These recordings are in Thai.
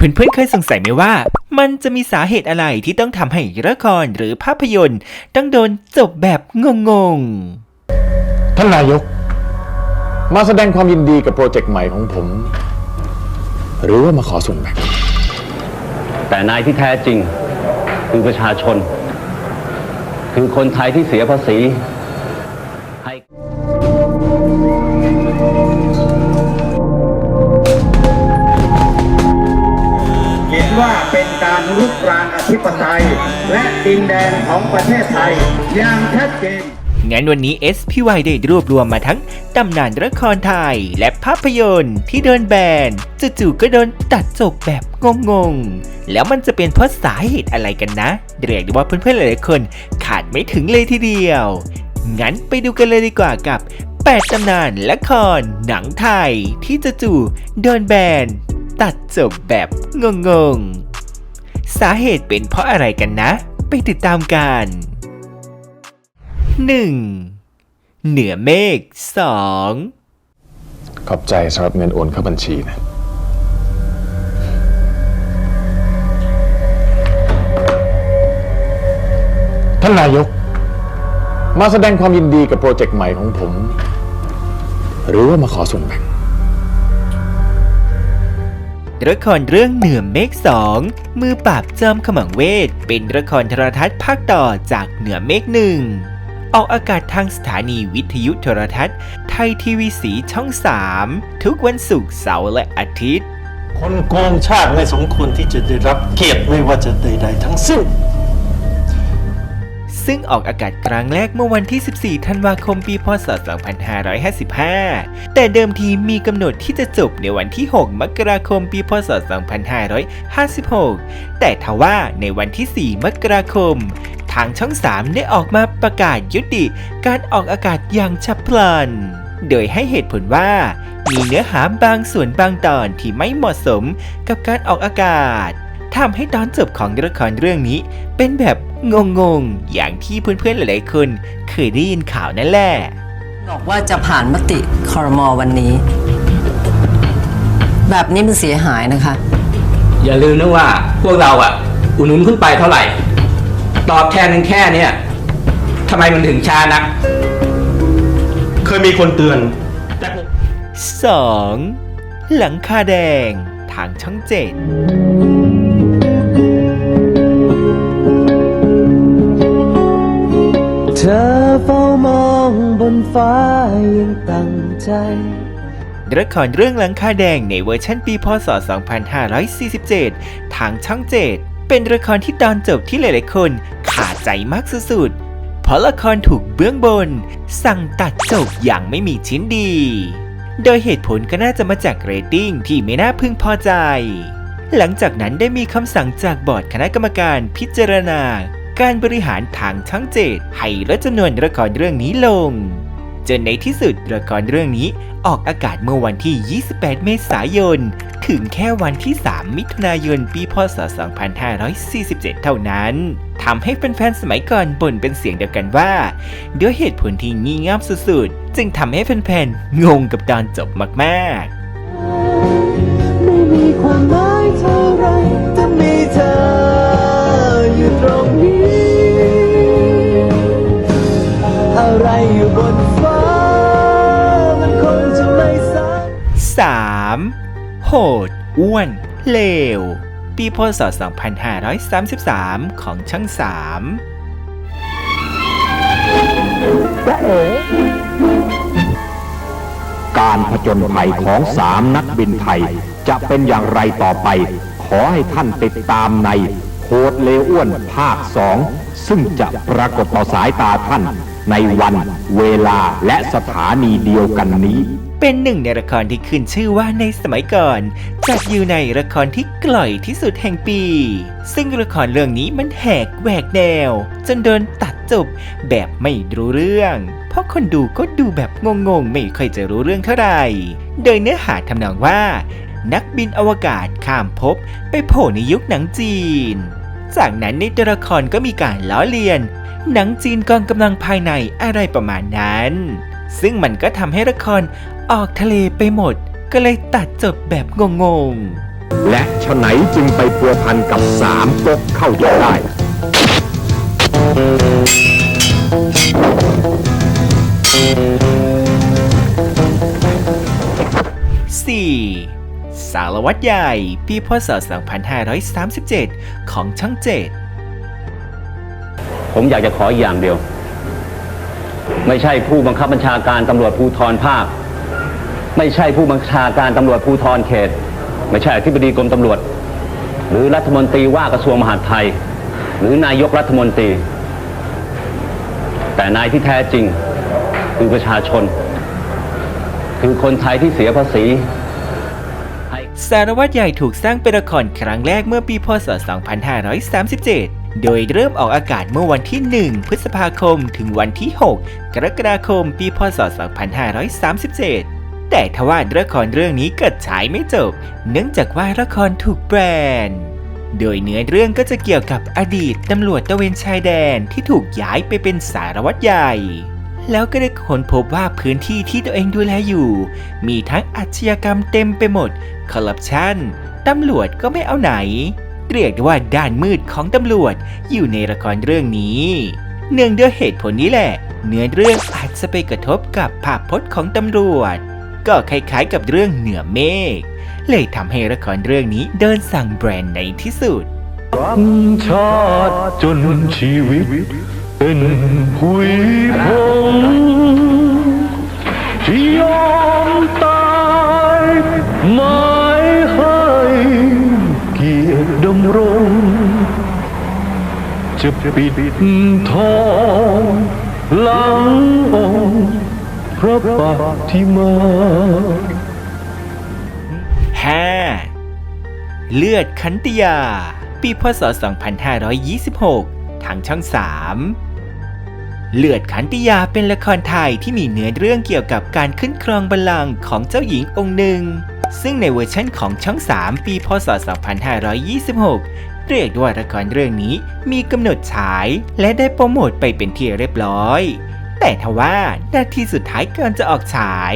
เพื่อนๆเคยสงสัยไหมว่า มันจะมีสาเหตุอะไรที่ต้องทำให้ละครหรือภาพยนตร์ ต้องโดนจบแบบงงท่านนายก มาแสดงความยินดีกับโปรเจกต์ใหม่ของผม หรือว่ามาขอส่วนแบ่งแต่นายที่แท้จริงคือประชาชน คือคนไทยที่เสียภาษีให้ ธิปไตย และดินแดนของประเทศไทย อย่างชัดเจนงั้นวันนี้ SPY ได้รวบรวมมาทั้งตำนานละครไทยและภาพยนตร์ที่โดนแบนจู่ๆก็โดนตัดจบแบบงงๆ แล้วมันจะเป็นเพราะสาเหตุอะไรกันนะ เรียกได้ว่าเพื่อนๆหลายๆคนขาดไม่ถึงเลยทีเดียว งั้นไปดูกันเลยดีกว่ากับ 8 ตำนานละคร หนังไทยที่จู่ๆโดนแบน ตัดจบแบบงงๆ สาเหตุเป็นเพราะอะไรกันนะ ไปติดตามกัน 1. เหนือเมฆ 2. ขอบใจสำหรับเงินโอนเข้าบัญชีนะ ท่านนายก มาแสดงความยินดีกับโปรเจกต์ใหม่ของผม หรือว่ามาขอส่วนแบ่ง ละครเรื่องเหนือเมฆสองมือปราบจอมขมังเวท เป็นละครโทรทัศน์ภาคต่อจากเหนือเมฆหนึ่งออกอากาศทางสถานีวิทยุโทรทัศน์ ไทยทีวีสีช่อง 3 ทุกวันศุกร์เสาร์และอาทิตย์ คนโกงชาติไม่สมควรที่จะได้รับเกียรติไม่ว่าจะใดๆทั้งสิ้น ซึ่งออกอากาศครั้งแรกเมื่อวันที่ 14 ธันวาคม ปี พศ 2555 แต่เดิมทีมีกำหนดที่จะจบในวันที่ 6 มกราคม ปี พศ 2556 แต่ทว่าในวันที่ 4 มกราคม ทางช่อง 3 ได้ออกมาประกาศยุติการออกอากาศอย่างฉับพลัน โดยให้เหตุผลว่า มีเนื้อหาบางส่วนบางตอนที่ไม่เหมาะสมกับการออกอากาศทำให้ตอนจบของละครเรื่องนี้เป็นแบบ งงๆ อย่างที่เพื่อนๆหลายๆคนเคยได้ยินข่าวนั่นแหละ บอกว่าจะผ่านมติคอรมอวันนี้ แบบนี้มันเสียหายนะคะ อย่าลืมนะว่าพวกเราอะอุดหนุนขึ้นไปเท่าไหร่ ตอบแทนกันแค่เนี้ยทำไมมันถึงช้านัก เคยมีคนเตือน แต่ผม 2. หลังคาแดง ทางช่องเจ็ด ธอเฝ้ามองบนฟ้ายังตั้งใจละครเรื่องหลังคาแดงในเวอร์ชันปีพศ 2547 ทางช่องเจ็ดเป็นละครที่ตอนจบที่หลายๆคนขาดใจมากสุดๆ เพราะละครถูกเบื้องบน สั่งตัดจบอย่างไม่มีชิ้นดี โดยเหตุผลก็น่าจะมาจากเรตติ้งที่ไม่น่าพึงพอใจ หลังจากนั้นได้มีคำสั่งจากบอร์ดคณะกรรมการพิจารณา การบริหารทางช่องเจ็ดให้ลดจำนวนละครเรื่องนี้ลง จนในที่สุดละครเรื่องนี้ออกอากาศเมื่อวันที่ 28 เมษายน ถึงแค่วันที่ 3 มิถุนายน ปีพศ 2547 เท่านั้นทำให้แฟนๆ สมัยก่อนบ่นเป็นเสียงเดียวกันว่า ด้วยเหตุผลที่งี่เง่าสุดๆ จึงทำให้แฟนๆ งงกับตอนจบมากๆ อะไรอยู่บนฟ้า มันคงจะไม่สาย 3. โหด อ้วน เลว ปีพศ 2533 ของช่าง3การผจญภัยของสามนักบินไทย จะเป็นอย่างไรต่อไป ขอให้ท่านติดตามในโคดเลวอ้วนภาคสองซึ่งจะปรากฏต่อสายตาท่าน ในวันเวลาและสถานีเดียวกันนี้ เป็นหนึ่งในละครที่ขึ้นชื่อว่าในสมัยก่อน จัดอยู่ในละครที่กล่อยที่สุดแห่งปี ซึ่งละครเรื่องนี้มันแหกแหวกแนว จนโดนตัดจบแบบไม่รู้เรื่องเพราะคนดูก็ดูแบบงงๆ ไม่ค่อยจะรู้เรื่องเท่าไหร่ โดยเนื้อหาทำนองว่า นักบินอวกาศข้ามภพไปโผล่ในยุคหนังจีน จากนั้นในตัวละครก็มีการล้อเลียน หนังจีนกองกำลังภายในอะไรประมาณนั้น ซึ่งมันก็ทำให้ละครออกทะเลไปหมด ก็เลยตัดจบแบบงงๆ และฉะไหนจึงไปพัวพันกับสามก๊กเข้าจนได้ 4. สารวัตรใหญ่ ปีพศ 2537 ของช่องเจ็ด ผมอยากจะขออีกอย่างเดียว ไม่ใช่ผู้บังคับบัญชาการตำรวจภูธรภาค ไม่ใช่ผู้บัญชาการตำรวจภูธรเขต ไม่ใช่อธิบดีกรมตำรวจ หรือรัฐมนตรีว่ากระทรวงมหาดไทย หรือนายกรัฐมนตรี แต่นายที่แท้จริงคือประชาชน คือคนไทยที่เสียภาษีสารวัตรใหญ่ถูกสร้างเป็นละครครั้งแรกเมื่อปีพศ 2537 โดยเริ่มออกอากาศเมื่อวันที่ 1 พฤษภาคมถึงวันที่ 6 กรกฎาคม ปีพศ 2537 แต่ทว่าละครเรื่องนี้เกิดฉายไม่จบ เนื่องจากว่าละครถูกแบนโดยเนื้อเรื่องก็จะเกี่ยวกับอดีตตำรวจตะเวนชายแดนที่ถูกย้ายไปเป็นสารวัตรใหญ่ แล้วก็ได้ค้นพบว่าพื้นที่ที่ตัวเองดูแลอยู่ มีทั้งอาชญากรรมเต็มไปหมด คอร์รัปชันตำรวจก็ไม่เอาไหน เรียกได้ว่าด้านมืดของตำรวจ อยู่ในละครเรื่องนี้ เนื่องด้วยเหตุผลนี้แหละ เนื้อเรื่องอาจจะไปกระทบกับภาพพจน์ของตำรวจ ก็คล้ายๆกับเรื่องเหนือเมฆเลยทำให้ละครเรื่องนี้เดินสั่งแบรนด์ในที่สุดชาติจนชีวิต เป็นผุยพงที่ยอมต จะปิดทองหลังองค์พระปฏิมา 5. เลือดขันติยา ปีพศ 2526 ทางช่อง 3 เลือดขันติยาเป็นละครไทยที่มีเนื้อเรื่องเกี่ยวกับการขึ้นครองบัลลังก์ของเจ้าหญิงองค์หนึ่งซึ่งในเวอร์ชั่นของช่อง 3 ปี พศ 2526 เรียกได้ว่าละครเรื่องนี้มีกำหนดฉายและได้โปรโมทไปเป็นที่เรียบร้อย แต่ทว่านาทีสุดท้ายก่อนจะออกฉาย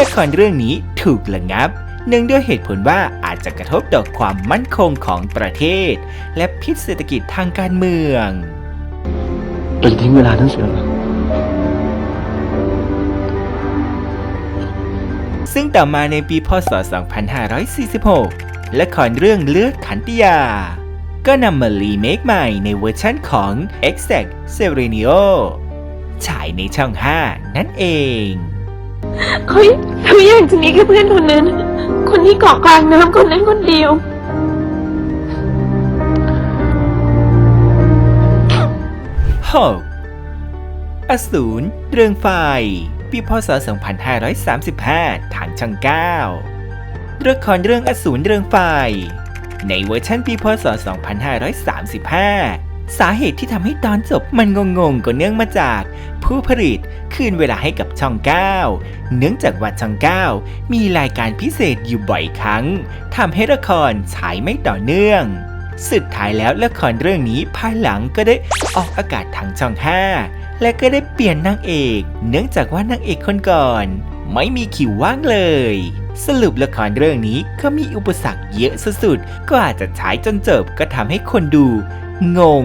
ละครเรื่องนี้ถูกระงับเนื่องด้วยเหตุผลว่าอาจจะกระทบต่อความมั่นคงของประเทศ และพิษเศรษฐกิจทางการเมืองเราจะทิ้งเวลาทั้งเสียเหรอซึ่งต่อมาในปีพศ 2546 ละครเรื่องเลือดขันติยา ก็นำมารีเมคใหม่ในเวอร์ชั่นของ Exact Serenio ฉายในช่อง 5 นั่นเองเขาเขาอยากจะมีแค่เพื่อนคนนั้น คนที่เกาะกลางน้ำคนนั้นคนเดียว 6. อสูรเรืองไฟ ปีพศ 2535 ทางช่อง 9 ละครเรื่องอสูรเรืองไฟ ในเวอร์ชันปีพศ 2535 สาเหตุที่ทำให้ตอนจบมันงงๆก็เนื่องมาจาก ผู้ผลิตคืนเวลาให้กับช่อง 9 เนื่องจากว่าช่อง 9 มีรายการพิเศษอยู่บ่อยครั้งทำให้ละครฉายไม่ต่อเนื่องสุดท้ายแล้วละครเรื่องนี้ภายหลังก็ได้ออกอากาศทางช่อง 5 และก็ได้เปลี่ยนนางเอก เนื่องจากว่านางเอกคนก่อน ไม่มีคิวว่างเลย สรุปละครเรื่องนี้ก็มีอุปสรรคเยอะสุดๆก็อาจจะฉายจนจบก็ทำให้คนดู งง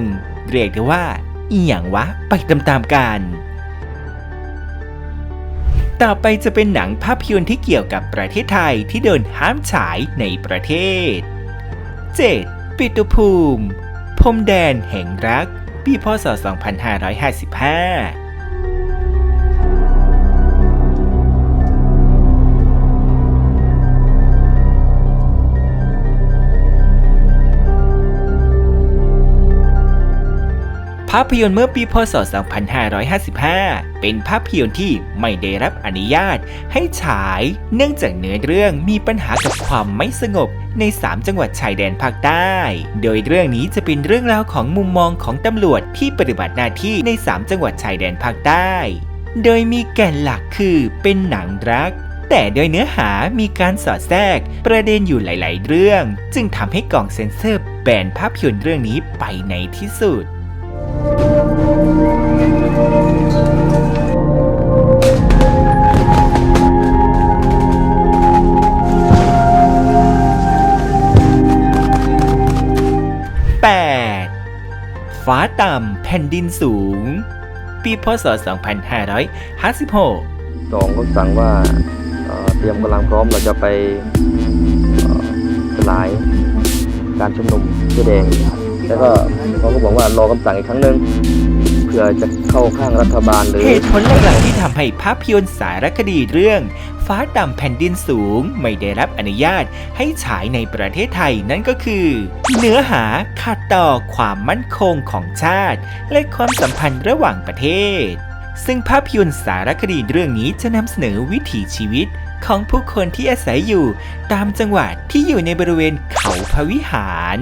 เรียกได้ว่าอีหยังวะไปตามๆกัน ต่อไปจะเป็นหนังภาพยนตร์ที่เกี่ยวกับประเทศไทยที่โดนห้ามฉายในประเทศ 7. ปิตุภูมิพรมแดนแห่งรัก ปีพศ 2555าพยนตร์เมื่อปีพศ 2555 เป็นภาพยนตร์ที่ไม่ได้รับอนุญาตให้ฉาย เนื่องจากเนื้อเรื่องมีปัญหากับความไม่สงบใน 3 จังหวัดชายแดนภาคใต้ โดยเรื่องนี้จะเป็นเรื่องราวของมุมมองของตำรวจที่ปฏิบัติหน้าที่ใน 3 จังหวัดชายแดนภาคใต้ โดยมีแก่นหลักคือเป็นหนังรักแต่โดยเนื้อหามีการสอดแทรกประเด็นอยู่หลาย ๆ เรื่อง จึงทำให้กล่องเซ็นเซอร์แบนภาพยนตร์เรื่องนี้ไปในที่สุด ต่ำแผ่นดินสูง ปีพศ 2556สองก็สั่งว่าเอ่อเตรียมกำลังพร้อมเราจะไปเอ่อสลายการชุมนุมเสื้อแดงแล้วก็เขาก็บอกว่ารอคำสั่งอีกครั้งหนึ่ง เพื่อจะเข้าข้างรัฐบาลหรือ เหตุผลหลักๆที่ทำให้ภาพยนตร์สารคดีเรื่อง ฟ้าต่ำแผ่นดินสูง ไม่ได้รับอนุญาตให้ฉายในประเทศไทยนั่นก็คือ เนื้อหาขัดต่อความมั่นคงของชาติ และความสัมพันธ์ระหว่างประเทศ ซึ่งภาพยนตร์สารคดีเรื่องนี้จะนำเสนอวิถีชีวิตของผู้คนที่อาศัยอยู่ตามจังหวัดที่อยู่ในบริเวณเขาพระวิหาร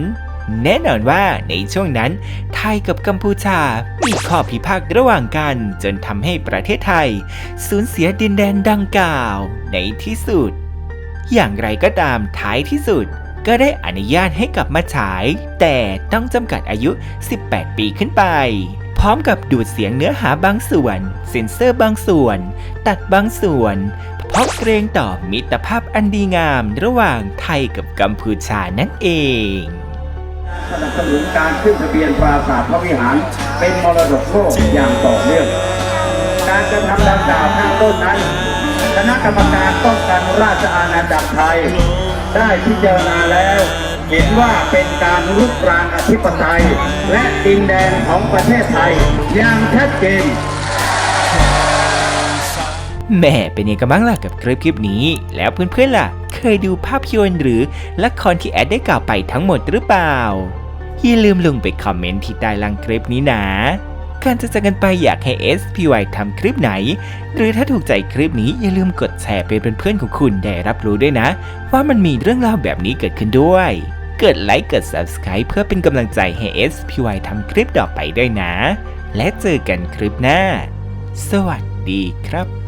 แน่นอนว่าในช่วงนั้น ไทยกับกัมพูชา มีข้อพิพาทระหว่างกัน จนทำให้ประเทศไทย สูญเสียดินแดนดังกล่าว ในที่สุด อย่างไรก็ตามท้ายที่สุด ก็ได้อนุญาตให้กลับมาฉาย แต่ต้องจำกัดอายุ 18 ปีขึ้นไป พร้อมกับดูดเสียงเนื้อหาบางส่วน เซ็นเซอร์บางส่วน ตัดบางส่วนเพราะเกรงต่อมิตรภาพอันดีงามระหว่างไทยกับกัมพูชานั่นเอง สนับสนุนการขึ้นทะเบียนปราสาทพระวิหารเป็นมรดกโลกอย่างต่อเนื่อง การกระทำดังกล่าวข้างต้นนั้น คณะกรรมการป้องกันราชอาณาจักรไทย ได้พิจารณาแล้ว เห็นว่าเป็นการลุกรานอธิปไตย และดินแดนของประเทศไทยอย่างชัดเจน แม่เป็นยังไงกันบ้างล่ะกับคลิปคลิปนี้ แล้วเพื่อนๆล่ะ เคยดูภาพยนตร์หรือละครที่แอดได้กล่าวไปทั้งหมดหรือเปล่า อย่าลืมลงไปคอมเมนต์ที่ใต้ล่างคลิปนี้นะ การจะจากกันไปอยากให้ SPY ทำคลิปไหน หรือถ้าถูกใจคลิปนี้อย่าลืมกดแชร์ไปเป็นเพื่อนของคุณได้รับรู้ด้วยนะ ว่ามันมีเรื่องราวแบบนี้เกิดขึ้นด้วยกดไลค์กด Subscribe เพื่อเป็นกำลังใจให้ SPY ทำคลิปต่อไปด้วยนะ และเจอกันคลิปหน้า สวัสดีครับ